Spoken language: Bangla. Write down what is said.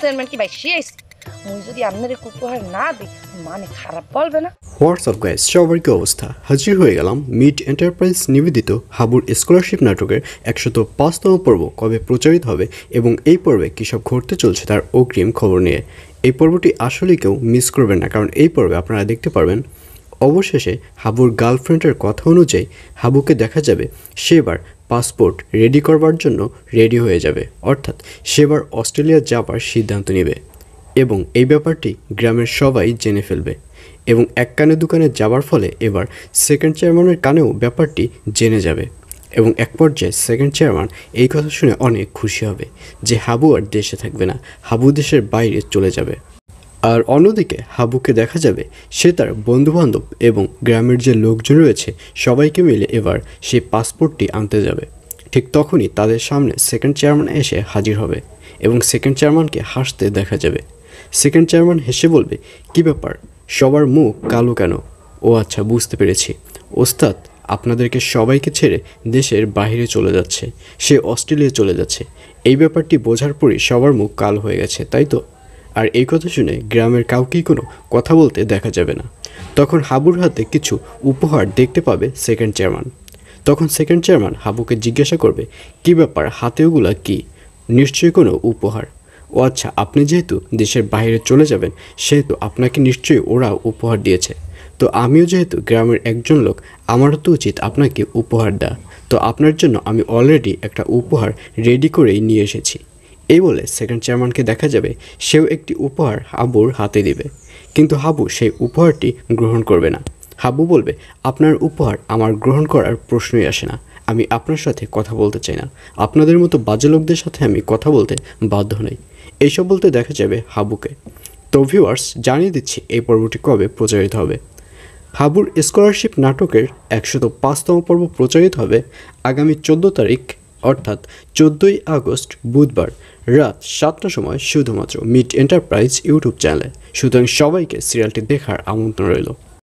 চেয়ারম্যান কি ভাই শেষ মুই যদি আপনার উপহার না দিই মানে খারাপ বলবে না? হোয়াটসঅ্যাপ গাইস সবার কি অবস্থা। হাজির হয়ে গেলাম মিড এন্টারপ্রাইজ নিবেদিত হাবুর স্কলারশিপ নাটকের একশত পাঁচতম পর্ব কবে প্রচারিত হবে এবং এই পর্বে কী সব ঘটতে চলছে তার অগ্রিম খবর নিয়ে। এই পর্বটি আসলে কেউ মিস করবেন না, কারণ এই পর্বে আপনারা দেখতে পারবেন অবশেষে হাবুর গার্লফ্রেন্ডের কথা অনুযায়ী হাবুকে দেখা যাবে সেবার পাসপোর্ট রেডি করবার জন্য রেডি হয়ে যাবে। অর্থাৎ সেবার অস্ট্রেলিয়া যাবার সিদ্ধান্ত নেবে এবং এই ব্যাপারটি গ্রামের সবাই জেনে ফেলবে এবং এক কানে দোকানে যাবার ফলে এবার সেকেন্ড চেয়ারম্যানের কানেও ব্যাপারটি জেনে যাবে এবং এক পর্যায়ে সেকেন্ড চেয়ারম্যান এই কথা শুনে অনেক খুশি হবে যে হাবু আর দেশে থাকবে না, হাবু দেশের বাইরে চলে যাবে। আর অন্যদিকে হাবুকে দেখা যাবে সে তার বন্ধুবান্ধব এবং গ্রামের যে লোকজন রয়েছে সবাইকে মিলে এবার সেই পাসপোর্টটি আনতে যাবে। ঠিক তখনই তাদের সামনে সেকেন্ড চেয়ারম্যান এসে হাজির হবে এবং সেকেন্ড চেয়ারম্যানকে হাসতে দেখা যাবে। সেকেন্ড চেয়ারম্যান হেসে বলবে, কি ব্যাপার? সবার মুখ কালো কেন? ও আচ্ছা বুঝতে পেরেছি। ওস্তাদ, আপনাদেরকে সবাইকে ছেড়ে দেশের বাইরে চলে যাচ্ছে। সে অস্ট্রেলিয়া চলে যাচ্ছে। এই ব্যাপারটি বোঝার পরই সবার মুখ কালো হয়ে গেছে, তাই তো? আর এই কথা শুনে গ্রামের কাউকেই কোনো কথা বলতে দেখা যাবে না। তখন হাবুর হাতে কিছু উপহার দেখতে পাবে সেকেন্ড চেয়ারম্যান তখন সেকেন্ড চেয়ারম্যান হাবুকে জিজ্ঞাসা করবে, কি ব্যাপার? হাতে ওগুলা কি? নিশ্চয়ই কোনো উপহার। ও আচ্ছা আপনি যেহেতু দেশের বাইরে চলে যাবেন, সেহেতু আপনাকে নিশ্চয়ই ওরা উপহার দিয়েছে। তো আমিও যেহেতু গ্রামের একজন লোক, আমারও তো উচিত আপনাকে উপহার দেওয়া তো আপনার জন্য আমি অলরেডি একটা উপহার রেডি করেই নিয়ে এসেছি। এই বলে সেকেন্ড চেয়ারম্যানকে দেখা যাবে, সেও একটি উপহার হাবুর হাতে দিবে। কিন্তু হাবু সেই উপহারটি গ্রহণ করবে না। হাবু বলবে, আপনার উপহার আমার গ্রহণ করার প্রশ্নই আসে না। আমি আপনার সাথে কথা বলতে চাই না। আপনাদের মতো বাজে লোকদের সাথে আমি কথা বলতে বাধ্য নই। এইসব বলতে দেখা যাবে হাবুকে। তো ভিউয়ার্স জানিয়ে দিচ্ছি এই পর্বটি কবে প্রচারিত হবে। হাবুর স্কলারশিপ নাটকের একশত পাঁচতম পর্ব প্রচারিত হবে আগামী চোদ্দ তারিখ অর্থাৎ চোদ্দোই আগস্ট বুধবার রাত সাতটার সময় শুধুমাত্র মিড এন্টারপ্রাইজ ইউটিউব চ্যানেলে। সুতরাং সবাইকে সিরিয়ালটি দেখার আমন্ত্রণ রইল।